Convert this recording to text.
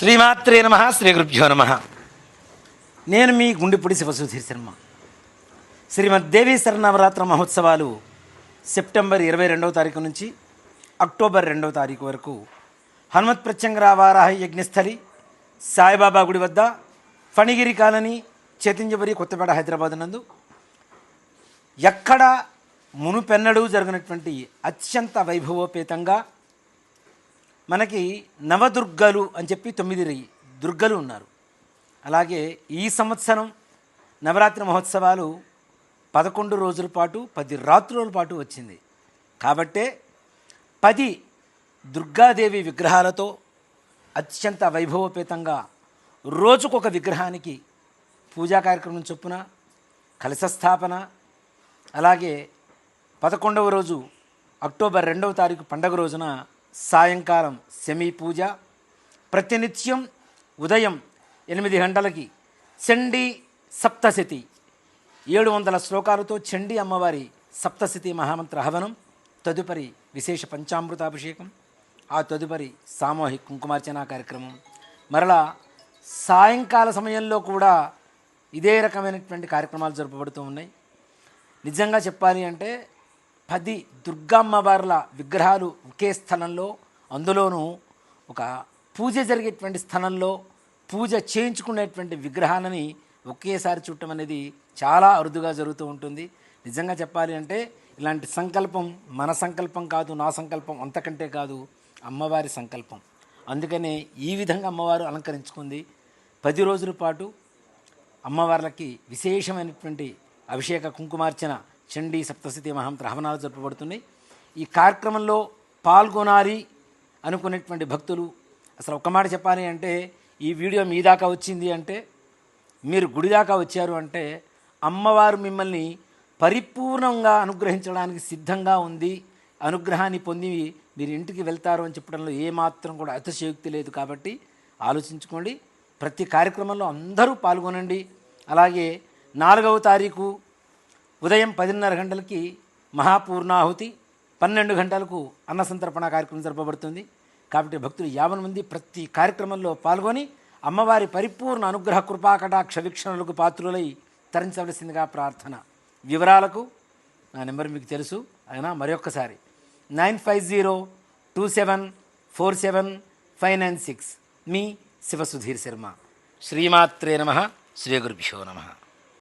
శ్రీమాత్రే నమ శ్రీ గురుభ్యో నమ. నేను మీ గుండెపూడి శివసుధీర్ శర్మ. శ్రీమద్దేవి శరణవరాత్ర మహోత్సవాలు సెప్టెంబర్ ఇరవై రెండవ తారీఖు నుంచి అక్టోబర్ రెండవ తారీఖు వరకు హనుమత్ ప్రత్యంగర వారాహ యజ్ఞస్థలి సాయిబాబా గుడి వద్ద ఫణిగిరి కాలనీ చేతింజబరి కొత్తపేట హైదరాబాద్ నందు ఎక్కడ మునుపెన్నడూ జరిగినటువంటి అత్యంత వైభవోపేతంగా మనకి నవదుర్గలు అని చెప్పి తొమ్మిది దుర్గలు ఉన్నారు. అలాగే ఈ సంవత్సరం నవరాత్రి మహోత్సవాలు పదకొండు రోజుల పాటు పది రాత్రుల పాటు వచ్చింది. కాబట్టే పది దుర్గాదేవి విగ్రహాలతో అత్యంత వైభవోపేతంగా రోజుకొక విగ్రహానికి పూజా కార్యక్రమం చొప్పున కలశస్థాపన అలాగే పదకొండవ రోజు అక్టోబర్ రెండవ తారీఖు పండగ రోజున సాయంకాలం సెమీ పూజ ప్రతినిత్యం ఉదయం ఎనిమిది గంటలకి చండీ సప్తశతి. ఏడు వందల శ్లోకాలతో చండీ అమ్మవారి సప్తశతి మహామంత్ర హవనం తదుపరి విశేష పంచామృతాభిషేకం ఆ తదుపరి సామూహిక కుంకుమార్చన కార్యక్రమం. మరలా సాయంకాల సమయంలో కూడా ఇదే రకమైనటువంటి కార్యక్రమాలు జరపబడుతూ ఉన్నాయి. నిజంగా చెప్పాలి అంటే పది దుర్గమ్మవార్ల విగ్రహాలు ఒకే స్థలంలో అందులోనూ ఒక పూజ జరిగేటువంటి స్థలంలో పూజ చేయించుకునేటువంటి విగ్రహాలని ఒకేసారి చూడటం అనేది చాలా అరుదుగా జరుగుతూ ఉంటుంది. నిజంగా చెప్పాలి అంటే ఇలాంటి సంకల్పం మన సంకల్పం కాదు నా సంకల్పం అంతకంటే కాదు అమ్మవారి సంకల్పం. అందుకనే ఈ విధంగా అమ్మవారు అలంకరించుకుంది. పది రోజుల పాటు అమ్మవార్లకి విశేషమైనటువంటి అభిషేక కుంకుమార్చన చండీ సప్తశతి మహాంత్ర హవనాలు జరపబడుతున్నాయి. ఈ కార్యక్రమంలో పాల్గొనాలి అనుకునేటువంటి భక్తులు అసలు ఒక మాట చెప్పాలి అంటే ఈ వీడియో మీ దాకా వచ్చింది అంటే మీరు గుడి దాకా వచ్చారు అంటే అమ్మవారు మిమ్మల్ని పరిపూర్ణంగా అనుగ్రహించడానికి సిద్ధంగా ఉంది అనుగ్రహాన్ని పొంది మీరు ఇంటికి వెళ్తారు అని చెప్పడంలో ఏమాత్రం కూడా అతిశయోక్తి లేదు కాబట్టి ఆలోచించుకోండి. ప్రతి కార్యక్రమంలో అందరూ పాల్గొనండి. అలాగే నాలుగవ తారీఖు ఉదయం పదిన్నర గంటలకి మహాపూర్ణాహుతి పన్నెండు గంటలకు అన్నసంతర్పణ కార్యక్రమం జరపబడుతుంది. కాబట్టి భక్తులు యాభై మంది ప్రతి కార్యక్రమంలో పాల్గొని అమ్మవారి పరిపూర్ణ అనుగ్రహ కృపాకటాక్ష వీక్షణలకు పాత్రులై తరించవలసిందిగా ప్రార్థన. వివరాలకు నా నెంబర్ మీకు తెలుసు అయినా మరొక్కసారి. Nine five zero two seven four seven five nine six. మీ శివసుధీర్ శర్మ. శ్రీమాత్రే నమ శ్రీ గురుభ్యో నమ.